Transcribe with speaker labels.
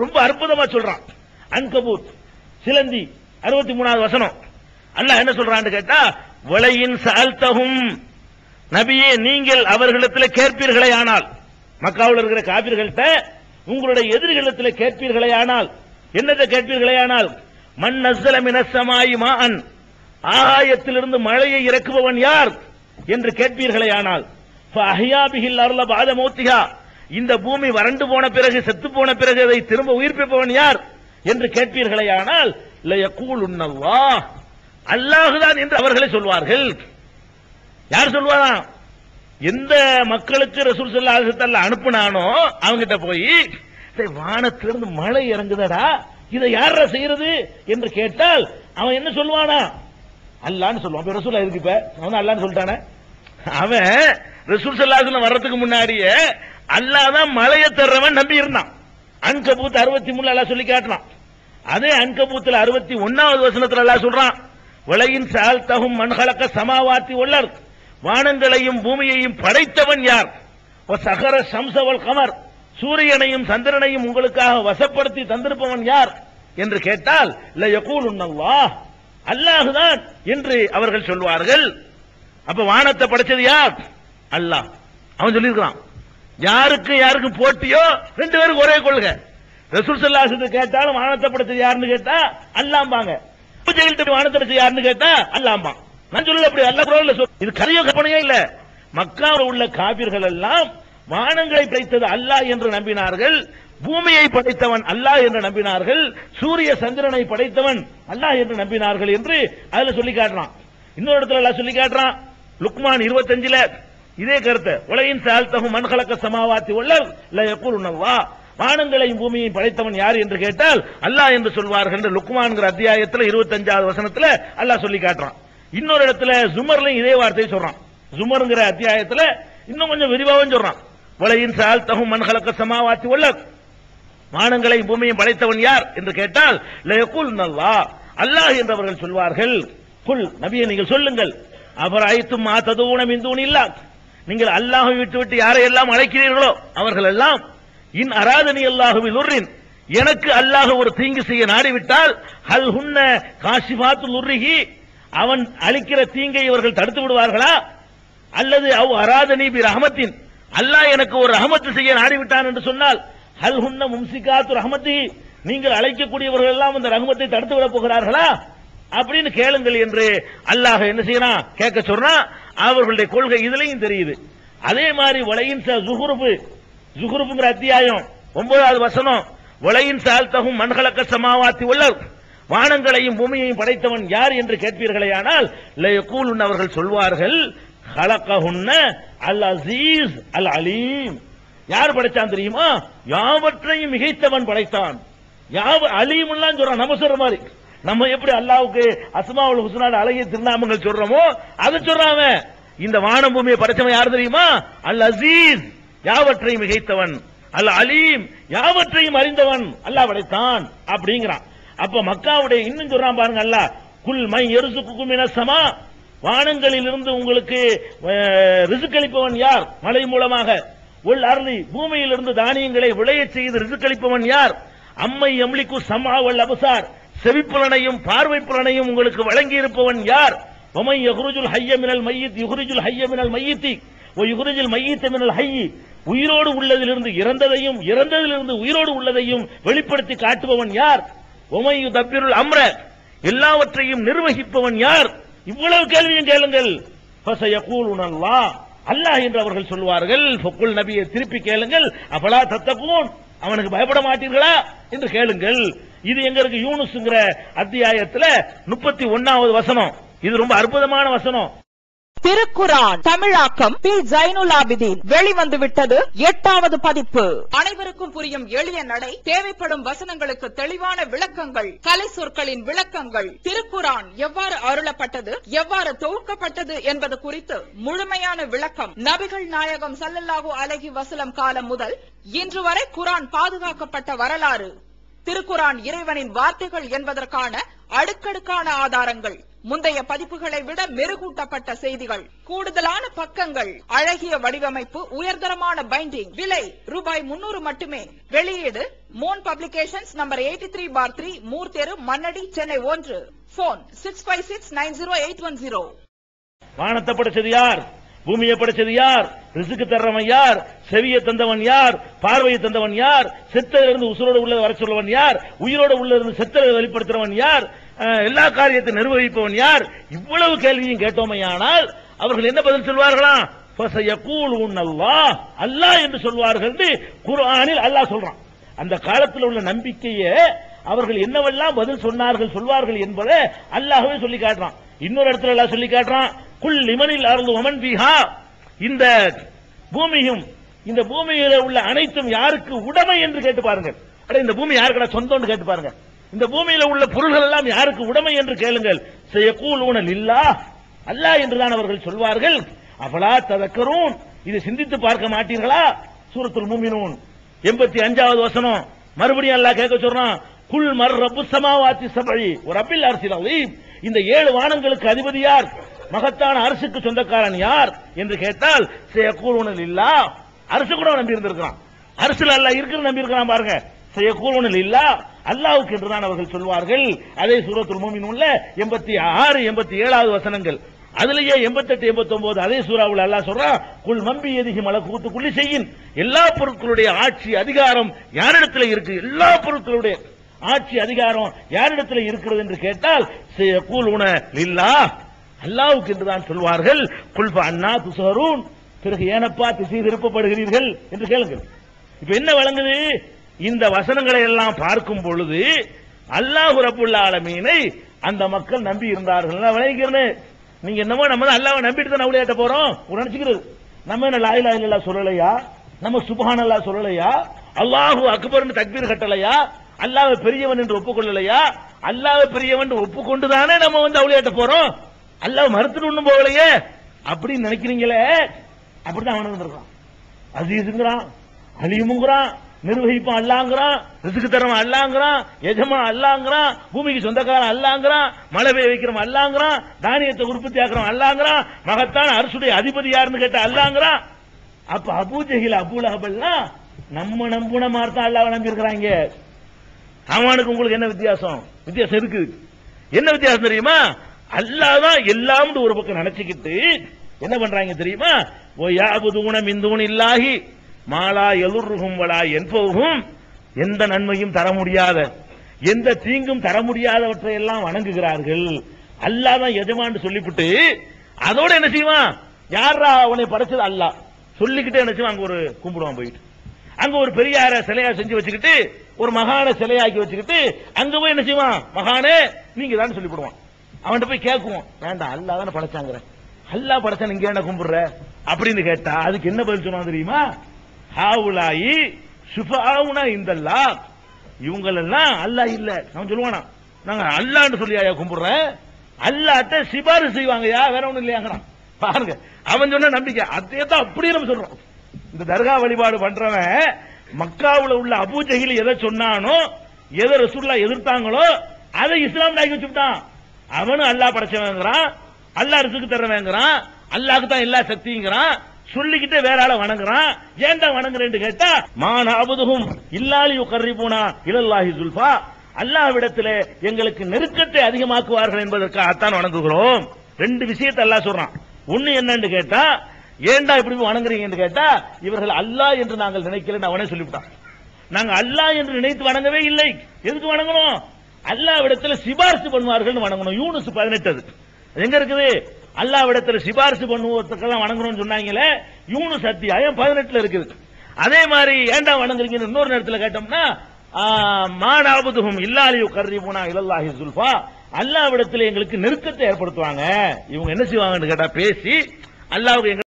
Speaker 1: ரொம்ப அற்புதமா சொல்றான். அன்கபூத் சிலந்தி அறுபத்தி மூணாவது வசனம். அல்லாஹ் என்ன சொல்றான்னு கேட்டா வலையின் சால்தகும் நபியே நீங்கள் அவர்களிடத்தில் கேட்பீர்களே ஆனால் மக்காவில் இருக்கிற காபிர்கள்ட்ட உங்களுடைய எதிர்களிடத்தில் கேட்பீர்களே ஆனால் என்னத்தை கேட்பீர்களே ஆனால் மண் அசலமினசமாயி மான் ஆகாயத்திலிருந்து மழையை இறக்குபவன் யார்? என்று கேட்பீர்களே ஆனால் அஹியாபிகில் அருள பாத மூத்திகா இந்த பூமி வறண்டு போன பிறகு செத்து போன பிறகு அதை திரும்ப உயிர்ப்பிப்பவன் யார் என்று கேட்பீர்களே ஆனால் இல்லையா கூழ் உண்ணவா அல்லாஹுதான் என்று அவர்களே சொல்வார்கள். யார் சொல்வாரா எந்த மக்களுக்கு ரசூல் சொல்லா அலிசல்ல அனுப்புனானோ அவங்கிட்ட போய் வானத்திலிருந்து மழை இறங்குதடா இதை யாரா செய்யறது என்று கேட்டால் அவன் என்ன சொல்லுவானா அல்லான்னு சொல்லுவான். ரசூல் இருக்கு இப்ப? அவன் அல்லான்னு சொல்லிட்டானே? அவன் ரசூல் சல்லாஹ் வர்றதுக்கு முன்னாடியே அல்லாஹ் தான் தர்றவன் நம்பி இருந்தான். அன்கபூத் அறுபத்தி மூணு அல்லா சொல்லி காட்டினான். அதே அன்கபூத்தில் அறுபத்தி ஒன்னாவது வசனத்தில் அல்லா சொல்றான் உலகின் சால் தகும் மண்கலக்க சமாவாத்தி உள்ளர் வானங்களையும் பூமியையும் படைத்தவன் யார்? ஓ சகர சம்சவல் கமர். சூரியனையும் சந்திரனையும் உங்களுக்காக வசப்படுத்தி தந்திருப்பவன் யார்? என்று கேட்டால் இல்ல யகூல் அல்லாஹ். அல்லாஹுதான் என்று அவர்கள் சொல்வார்கள். அப்ப வானத்தை படைச்சது யார்? அல்லாஹ். அவன் சொல்லியிருக்கிறான். யாருக்கு யாருக்கும் போட்டியோ ரெண்டு பேரும் ஒரே கொள்கை. ரசூல் சல்லாசத்து கேட்டாலும் வானத்தை படைச்சது யாருன்னு கேட்டா அல்லாம்பாங்க. ஜெயில்ட்டு வானத்தை படைச்சது யாருன்னு கேட்டா அல்லாம்பான். நான் சொல்லல அப்படி அல்ல குரல்ல சொல். இது கரையோ கற்பனையே இல்ல. மக்காவில் உள்ள காவிர்கள் எல்லாம் வானங்களை படைத்தது அல்லாஹ் என்று நம்பினார்கள் பூமியை படைத்தவன் அல்லாஹ் என்று நம்பினார்கள் சூரிய சந்திரனை படைத்தவன் அல்லாஹ் என்று நம்பினார்கள் என்று அதுல சொல்லி காட்டுறான். இன்னொரு இடத்துல சொல்லி காட்டுறான். லுக்மான் இருபத்தஞ்சுல இதே கருத்தை உலகின் சால்தகும் மண்கலக்க சமாவாத்தி உள்ளர் இல்ல எப்பூர்ணவா வானங்களையும் பூமியையும் படைத்தவன் யார் என்று கேட்டால் அல்லாஹ் என்று சொல்வார்கள் என்று லுக்மான்கிற அத்தியாயத்துல இருபத்தஞ்சாவது வசனத்துல அல்லாஹ் சொல்லி காட்டுறான். இன்னொரு இடத்துல ஜுமர்லையும் இதே வார்த்தையை சொல்றான். ஜுமர்ங்கிற அத்தியாயத்துல இன்னும் கொஞ்சம் விரிவாகவும் சொல்றான். உலகின் சால்தகும் மண்கலக்க சமாவாத்தி உள்ள வானங்களையும் பூமியையும் படைத்தவன் யார் என்று கேட்டால் லயகுல் நல்லா அல்லாஹ். என்றவர்கள் சொல்வார்கள் குல் நபியை நீங்கள் சொல்லுங்கள். அவர் மாத்ததும் மா ததுவுன மிந்தூன் இல்லா நீங்கள் அல்லாஹை விட்டு விட்டு யாரை எல்லாம் அழைக்கிறீர்களோ அவர்கள் எல்லாம் இன் அராதனி அல்லாஹுவில் உர்ரின் எனக்கு அல்லாஹ் ஒரு தீங்கு செய்ய நாடிவிட்டால் ஹல் ஹுன்ன காசிபாத்து உருகி அவன் அளிக்கிற தீங்கை இவர்கள் தடுத்து விடுவார்களா? அல்லது அவ் அராதனி பி ரஹமத்தின் அல்லாஹ் எனக்கு ஒரு ரஹமத்து செய்ய நாடிவிட்டான் என்று சொன்னால் ஹல் ஹுன்ன மும்சிகாத்து ரஹமத்தி நீங்கள் அழைக்கக்கூடியவர்கள் எல்லாம் அந்த ரஹமத்தை தடுத்து விட போகிறார்களா? அப்படின்னு கேளுங்கள் என்று அல்லாஹ் என்ன செய்யறான்? கேட்க சொல்றான். அவர்களுடைய கொள்கை இதுலயும் தெரியுது. அதே மாதிரி வலையின் ஜுகுருப்பு ஜுகுருப்புங்கிற அத்தியாயம் ஒன்பதாவது வசனம் வலையின் சால்தகும் மண்கலக்க சமாவாத்தி உள்ளர். வானங்களையும் பூமியையும் படைத்தவன் யார் என்று கேட்பீர்களே ஆனால் லயக்கூலுன் அவர்கள் சொல்வார்கள் ஹலக்கஹுன்ன அல் அசீஸ் அல் அலீம் யார் படைச்சான் தெரியுமா? யாவற்றையும் மிகைத்தவன் படைத்தான். யாவ அலீம்லாம் சொல்றான் நம்ம சொல்ற மாதிரி. நம்ம எப்படி அல்லாவுக்கு அஸ்மாவுல் ஹுஸ்னான அழகிய திருநாமங்கள் சொல்றோமோ அதை சொல்றாங்க இந்த வானம் பூமியை படைச்சவன் யார் தெரியுமா? அல் அசீஸ். யாவற்றையும் மிகைத்தவன். அல் அலீம். யாவற்றையும் அறிந்தவன். அல்லாஹ் படைத்தான். அப்படிங்கிறான். அப்ப மக்காவுடைய இன்னும் சொல்றான் பாருங்க அல்லாஹ். குல் மை எருசுக்கும் சமா. வானங்களில் இருந்து உங்களுக்கு ரிசுக்களிப்பவன் யார்? மழை மூலமாக. உள் அருளி பூமியிலிருந்து தானியங்களை விளையச் செய்து ரிசுக்களிப்பவன் யார்? அம்மை எம்லிக்கு சமாவல் அபசார். செவிப்புலனையும் பார்வை புலனையும் உங்களுக்கு வழங்கி இருப்பவன் யார்? ஒமை யகுருஜுல் ஹைய மினல் மையித் யுகுருஜுல் ஹைய மினல் ஓ யுகுருஜுல் மையித்த மினல் ஹையி உயிரோடு உள்ளதிலிருந்து இறந்ததையும் இறந்ததிலிருந்து உயிரோடு உள்ளதையும் வெளிப்படுத்தி காட்டுபவன் யார்? ஒமையு தப்பிருள் அம்ர. எல்லாவற்றையும் நிர்வகிப்பவன் யார்? இவ்வளவு கேள்வியும் கேளுங்கள். அல்லாஹ். என்று அவர்கள் சொல்வார்கள் ஃபக்குல் நபியை திருப்பி கேளுங்கள். அப்பலா தத்தப்போன் அவனுக்கு பயப்பட மாட்டீர்களா? என்று கேளுங்கள். இது எங்க இருக்கு? யூனுஸ்ங்கிற அத்தியாயத்துல முப்பத்தி ஒன்னாவது வசனம். இது ரொம்ப அற்புதமான வசனம்.
Speaker 2: திருக்குரான் தமிழாக்கம் பி. ஜைனுல் ஆபிதீன் வெளிவந்து விட்டது எட்டாவது பதிப்பு. அனைவருக்கும் புரியும் எளிய நடை தேவைப்படும் வசனங்களுக்கு தெளிவான விளக்கங்கள் கலை சொற்களின் விளக்கங்கள். திருக்குரான் எவ்வாறு அருளப்பட்டது எவ்வாறு தொகுக்கப்பட்டது என்பது குறித்து முழுமையான விளக்கம். நபிகள் நாயகம் ஸல்லல்லாஹு அலைஹி வஸல்லம் காலம் முதல் இன்று வரை குரான் பாதுகாக்கப்பட்ட வரலாறு. திருக்குரான் இறைவனின் வார்த்தைகள் என்பதற்கான அடுக்கடுக்கான ஆதாரங்கள். முந்தைய பதிப்புகளை விட மெருகூட்டப்பட்ட செய்திகள். கூடுதலான பக்கங்கள். அழகிய வடிவமைப்பு உயர்தரமான பைண்டிங் விலை ரூபாய் முன்னூறு மட்டுமே. வெளியீடு Mon publications number eighty three bar three மூர்த்தெரு மன்னடி சென்னை ஒன்று. Phone six five six nine zero eight one zero
Speaker 1: வானத்தை படைச்சது யார்? பூமியை படைச்சது யார்? ரிசுக்கு தர்றவன் யார்? செவியை தந்தவன் யார்? பார்வையை தந்தவன் யார்? செத்திலிருந்து உசுரோடு உள்ளதை வர சொல்லவன் யார்? உயிரோட உள்ள இருந்து செத்தலை வெளிப்படுத்துறவன் யார்? எல்லா காரியத்தை நிர்வகிப்பவன் யார்? இவ்வளவு கேள்வியும் கேட்டோமையானால் அவர்கள் என்ன பதில் சொல்வார்களாம் ஃபசயகூலுன் அல்லாஹ். அல்லாஹ் என்று சொல்வார்கள் என்று குர்ஆனில் அல்லாஹ் சொல்றான். அந்த காலத்தில் உள்ள நம்பிக்கையை அவர்கள் என்னவெல்லாம் பதில் சொன்னார்கள் சொல்வார்கள் என்பதை அல்லாஹவே சொல்லி காட்டுறான். இன்னொரு இடத்துல எல்லாம் சொல்லி காட்டுறான். குல் லிமனில் அருள் ஒமன் பிஹா இந்த பூமியும் இந்த பூமியில உள்ள அனைத்தும் யாருக்கு உடைமை என்று கேட்டு பாருங்கள். அட இந்த பூமி யாருக்கடா சொந்தம்னு கேட்டு பாருங்க இந்த பூமியில உள்ள பொருள்கள் எல்லாம் யாருக்கு உடைமை என்று கேளுங்கள். செய்யக்கூல் ஊனல் இல்லா அல்லா என்றுதான் அவர்கள் சொல்வார்கள். அவளா ததக்கரும் இது சிந்தித்து பார்க்க மாட்டீர்களா? சூரத்துல் மூமினூன். எண்பத்தி அஞ்சாவது வசனம். மறுபடியும் அல்லாஹ் கேட்க சொல்றான் குல் மர் ரப்பு சமாவாத்தி சபழி ஒரு அப்பில் அரசியல் இந்த ஏழு வானங்களுக்கு அதிபதி யார்? மகத்தான அரசுக்கு சொந்தக்காரன் யார் என்று கேட்டால் செய்யக்கூறுனல் இல்லா. அரசு கூட நம்பி இருந்திருக்கிறான். அரசுல அல்லாஹ் இருக்கிற நம்பி இருக்கிறான் பாருங்க. செய்யக்கூறுனல் இல்லா. அல்லாவுக்கு என்றுதான் அவர்கள் சொல்வார்கள். அதே சூரத்துல் உள்ள எண்பத்தி ஆறு எண்பத்தி ஏழாவது வசனங்கள். அதுலயே எண்பத்தெட்டு எண்பத்தி ஒன்பது அதே சூறாவில் அல்லாஹ் சொல்றான் குல் மம்பி எதிகி கூத்து குள்ளி செய்யின் எல்லா பொருட்களுடைய ஆட்சி அதிகாரம் யாரிடத்துல இருக்கு? எல்லா பொருட்களுடைய ஆட்சி அதிகாரம் யாரிடத்துல இருக்கிறது என்று கேட்டால் கூல் உண இல்லா. அல்லாவுக்கு என்றுதான் சொல்வார்கள் குல்ப அண்ணா துசரூன் பிறகு ஏனப்பா திசை திருப்பப்படுகிறீர்கள்? என்று கேளுங்கள். இப்ப என்ன வழங்குது? இந்த வசனங்களை எல்லாம் பார்க்கும் பொழுது அல்லாஹ் ரப்புல் ஆலமீனை அந்த மக்கள் நம்பி இருந்தார்கள். நான் நீங்க என்னமோ நம்ம அல்லாவை நம்பிட்டு தான் அவளையாட்ட போறோம்? நினைச்சுக்கிறது. நம்ம என்ன லாயிலா இல்லா சொல்லலையா? நம்ம சுபஹான் சொல்லலையா? அல்லாஹு அக்பர்னு தக்பீர் கட்டலையா? அல்லாஹ் பெரியவன் என்று ஒப்புக்கொள்ளலையா? அல்லாஹ் பெரியவன் ஒப்புக்கொண்டுதானே நம்ம வந்து அவளையாட்ட போறோம்? அல்ல மறுத்துட்டு ஒண்ணும் போகலையே? அப்படின்னு நினைக்கிறீங்களே? அப்படிதான் அவனுக்கு இருக்கான் அசீஸுங்கிறான் அலிமுங்கிறான் நிர்வகிப்பான் அல்லாங்கிறான் ரிசுக்கு தரவன் அல்லாங்கிறான் எஜமா அல்லாங்கிறான் பூமிக்கு சொந்தக்காரன் அல்லாங்கிறான் மழை பெய்ய வைக்கிறவன் அல்லாங்கிறான் தானியத்தை உற்பத்தி ஆக்குறவன் அல்லாங்கிறான் மகத்தான அரசுடைய அதிபதி யாருன்னு கேட்ட அல்லாங்கிறான். அப்ப அபூஜகில் அபூலகபல்லாம் நம்ம நம்புன மாதிரி தான் அல்லாவை நம்பி இருக்கிறாங்க அவனுக்கு உங்களுக்கு என்ன வித்தியாசம்? வித்தியாசம் இருக்கு என்ன வித்தியாசம் தெரியுமா? அல்லாதான் எல்லாம் ஒரு பக்கம் நினைச்சுக்கிட்டு என்ன பண்றாங்க தெரியுமா? ஓ யாபுதூன மிந்தூன் இல்லாஹி மாலா எலுர்ருகும் வலா என்பவும் எந்த நன்மையும் தர முடியாத எந்த தீங்கும் தர முடியாதவற்றை எல்லாம் வணங்குகிறார்கள். அல்லாதான் எஜமான்னு சொல்லிவிட்டு அதோட என்ன செய்வான்? யாரா அவனை படைச்சது? அல்லாஹ். சொல்லிக்கிட்டே என்ன செய்வான்? அங்க ஒரு கும்பிடுவான் போயிட்டு. அங்க ஒரு பெரியார சிலையா செஞ்சு வச்சுக்கிட்டு ஒரு மகான சிலையாக்கி வச்சுக்கிட்டு அங்க போய் என்ன செய்வான்? மகானே நீங்க தான் சொல்லிவிடுவான் அவன்கிட்ட போய் கேட்குவோம். வேண்டாம் அல்லா தானே படைச்சாங்கிற. அல்லா படைச்சா நீங்க என்ன கும்பிடுற? அப்படின்னு கேட்டா அதுக்கு என்ன பதில் சொன்னா தெரியுமா? ஹாவுலாயி சுஃபாவுனா இந்தல்லா. இவங்களெல்லாம் அல்லாஹ் இல்ல. அவன் சொல்லுவானா நாங்க அல்லான்னு சொல்லியா கும்பிடுற? அல்லாட்ட சிபாரிசு செய்வாங்கயா வேற ஒண்ணும் இல்லையாங்கிறான். பாருங்க அவன் சொன்ன நம்பிக்கை. அதே தான் அப்படியே நம்ம சொல்றோம். இந்த தர்கா வழிபாடு பண்றவன் மக்காவுல உள்ள அபூஜகில் எதை சொன்னானோ எதை ரசூல்லா எதிர்த்தாங்களோ அதை இஸ்லாம் நாய்க்கு வச்சுட்டான் அவனும் அல்லாஹ் படைச்சவங்கிறான் அல்லாஹ் ரிசுக்கு தர்றவங்கிறான் அல்லாஹ்க்கு தான் எல்லா சக்திங்கிறான் சொல்லிக்கிட்டே வேற ஆள வணங்குறான். ஏன்டா வணங்குறேன்னு கேட்டா மான அபுதுகும் இல்லாலி கர்ரிபூனா இலல்லாஹி சுல்ஃபா. அல்லாஹ்விடத்திலே எங்களுக்கு நெருக்கத்தை அதிகமாக்குவார்கள் என்பதற்காகத்தான் வணங்குகிறோம். ரெண்டு விஷயத்தை அல்லாஹ் சொல்றான். ஒண்ணு என்னன்னு கேட்டா ஏன்டா இப்படி வணங்குறீங்கன்னு கேட்டா இவர்கள் அல்லாஹ் என்று நாங்கள் நினைக்கலன்னு அவனே சொல்லிவிட்டான். நாங்க அல்லாஹ் என்று நினைத்து வணங்கவே இல்லை. எதுக்கு வணங்கணும்? அல்லாவிடத்துல சிபாரிசு பண்ணுவார்கள் வணங்கணும். யூனுஸ் பதினெட்டு அது எங்க இருக்குது? அல்லாவிடத்துல சிபாரிசு பண்ணுவதற்கெல்லாம் வணங்கணும்னு சொன்னாங்களே யூனுஸ் அத்தியாயம் பதினெட்டுல இருக்குது. அதே மாதிரி ஏன்டா வணங்குறீங்கன்னு இன்னொரு நேரத்தில் கேட்டோம்னா மானாபுதுகும் இல்லாலியு கர்ரிபுனா இலல்லாஹி சுல்ஃபா. அல்லாவிடத்தில் எங்களுக்கு நெருக்கத்தை ஏற்படுத்துவாங்க. இவங்க என்ன செய்வாங்கன்னு கேட்டா பேசி அல்லாவுக்கு எங்க